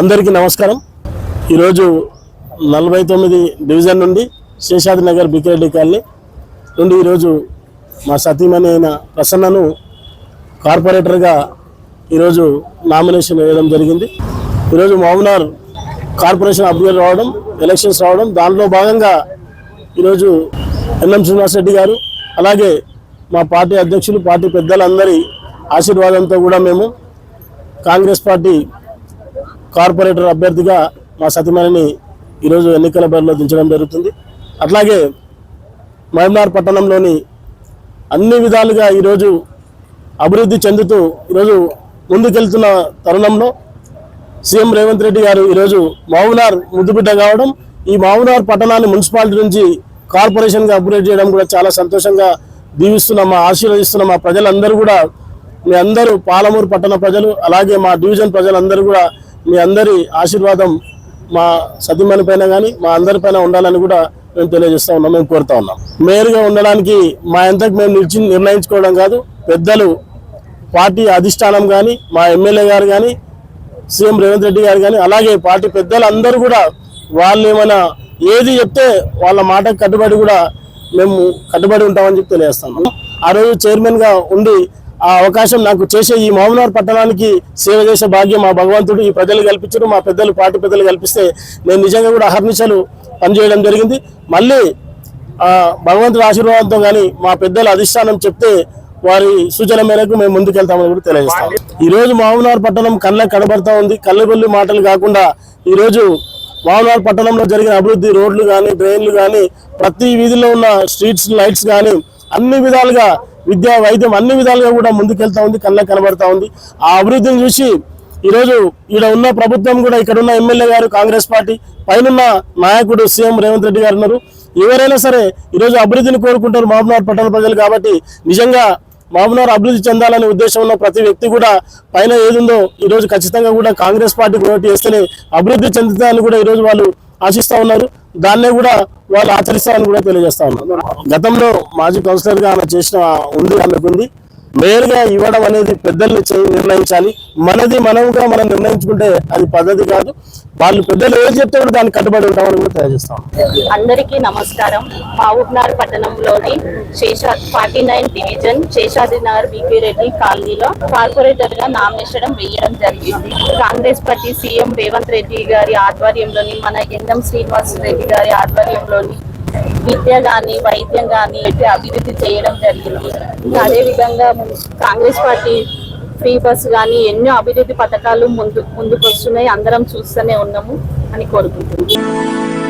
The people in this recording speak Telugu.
అందరికీ నమస్కారం. ఈరోజు నలభై తొమ్మిది డివిజన్ నుండి శేషాద్రి నగర్ బికిరెడ్డి కాలనీ నుండి ఈరోజు మా సతీమణి అయిన ప్రసన్నను కార్పొరేటర్గా ఈరోజు నామినేషన్ వేయడం జరిగింది. ఈరోజు మహబూబ్నగర్ కార్పొరేషన్ అభ్యర్థి రావడం ఎలక్షన్స్ రావడం దాంట్లో భాగంగా ఈరోజు ఎన్ఎం శ్రీనివాసరెడ్డి గారు అలాగే మా పార్టీ అధ్యక్షులు పార్టీ పెద్దలందరి ఆశీర్వాదంతో కూడా మేము కాంగ్రెస్ పార్టీ కార్పొరేటర్ అభ్యర్థిగా మా సతీమణిని ఈరోజు ఎన్నికల బరిలో దించడం జరుగుతుంది. అట్లాగే మహబూబ్నగర్ పట్టణంలోని అన్ని విధాలుగా ఈరోజు అభివృద్ధి చెందుతూ ఈరోజు ముందుకెళ్తున్న తరుణంలో సీఎం రేవంత్ రెడ్డి గారు ఈరోజు మావునార్ ముద్దుబిడ్డ కావడం ఈ మావునార్ పట్టణాన్ని మున్సిపాలిటీ నుంచి కార్పొరేషన్గా అప్గ్రేడ్ చేయడం కూడా చాలా సంతోషంగా దీవిస్తున్న మా ఆశీర్వదిస్తున్న మా ప్రజలందరూ కూడా మీ అందరూ పాలమూరు పట్టణ ప్రజలు అలాగే మా డివిజన్ ప్రజలందరూ కూడా మీ అందరి ఆశీర్వాదం మా సతీమణి పైన కానీ మా అందరి పైన ఉండాలని కూడా మేము తెలియజేస్తా ఉన్నాం మేము కోరుతా ఉన్నాం. మేయర్గా ఉండడానికి మా ఎంతకు మేము నిర్చి నిర్ణయించుకోవడం కాదు పెద్దలు పార్టీ అధిష్టానం కానీ మా ఎమ్మెల్యే గారు కానీ సీఎం రేవంత్ రెడ్డి గారు కానీ అలాగే పార్టీ పెద్దలందరూ కూడా వాళ్ళు ఏమైనా ఏది చెప్తే వాళ్ళ మాటకు కట్టుబడి కూడా మేము కట్టుబడి ఉంటామని చెప్పి తెలియజేస్తాము ఆ రోజు చైర్మన్గా ఉండి ఆ అవకాశం నాకు చేసే ఈ మహబూబ్నగర్ పట్టణానికి సేవ చేసే భాగ్యం మా భగవంతుడు ఈ ప్రజలు కల్పించడం మా పెద్దలు పార్టీ పెద్దలు కల్పిస్తే నేను నిజంగా కూడా అహర్నిశలు పనిచేయడం జరిగింది. మళ్ళీ ఆ భగవంతుడి ఆశీర్వాదంతో కానీ మా పెద్దల అధిష్టానం చెప్తే వారి సూచన మేరకు మేము ముందుకెళ్తామని కూడా తెలియజేస్తాం. ఈ రోజు మహబూబ్నగర్ పట్టణం కళ్ళ కనబడతా ఉంది. కళ్ళబొల్లి మాటలు కాకుండా ఈ రోజు మహబూబ్నగర్ పట్టణంలో జరిగిన అభివృద్ధి రోడ్లు కానీ డ్రైన్లు కానీ ప్రతి వీధిలో ఉన్న స్ట్రీట్స్ లైట్స్ కానీ అన్ని విధాలుగా విద్యా వైద్యం అన్ని విధాలుగా కూడా ముందుకెళ్తా ఉంది కళ్ళకు కనబడతా ఉంది. ఆ అభివృద్ధిని చూసి ఈరోజు ఈడ ఉన్న ప్రభుత్వం కూడా ఇక్కడ ఉన్న ఎమ్మెల్యే గారు కాంగ్రెస్ పార్టీ పైనున్న నాయకుడు సీఎం రేవంత్ రెడ్డి గారు ఉన్నారు. ఎవరైనా సరే ఈరోజు అభివృద్ధిని కోరుకుంటారు మహబూబ్నగర్ పట్టణ ప్రజలు కాబట్టి నిజంగా మహబూబ్నగర్ అభివృద్ధి చెందాలనే ఉద్దేశం ఉన్న ప్రతి వ్యక్తి కూడా పైన ఏదుందో ఈరోజు ఖచ్చితంగా కూడా కాంగ్రెస్ పార్టీ ఓటు చేస్తేనే అభివృద్ధి చెందుతాయని కూడా ఈరోజు వాళ్ళు ఆశిస్తూ ఉన్నారు. దాన్నే కూడా వాళ్ళు ఆచరిస్తారని కూడా తెలియజేస్తా ఉన్నారు గతంలో మాజీ కౌన్సిలర్గా ఆమె చేసిన ఉంది ఆమెకుంది. మేలుగా ఇవ్వడం అనేది పెద్దలు నిర్ణయించాలి. మనది మనముగా మనం నిర్ణయించుకుంటే అది పద్ధతి కాదు. వాళ్ళు పెద్దలు ఏం చెప్తే కూడా దాన్ని కట్టుబడి ఉంటామని కూడా తెలియజేస్తాం. అందరికీ నమస్కారం. మహబూబ్నగర్ పట్టణంలోని Sesha forty nine division Seshadrinagar BP Reddy కాలనీలో కార్పొరేటర్గా నామినేషన్ వేయడం జరిగింది. Congress party CM Revanth Reddy గారి ఆధ్వర్యంలోని మన ఎన్ఎం శ్రీనివాస్ రెడ్డి గారి ఆధ్వర్యంలోని విద్య గాని వైద్యం గాని అభివృద్ధి చేయడం జరిగింది. ఇంకా అదే విధంగా కాంగ్రెస్ పార్టీ ఫ్రీ బస్ గాని ఎన్నో అభివృద్ధి పథకాలు ముందు ముందుకు వస్తున్నాయి అందరం చూస్తూనే ఉన్నాము అని కోరుకుంటున్నాం.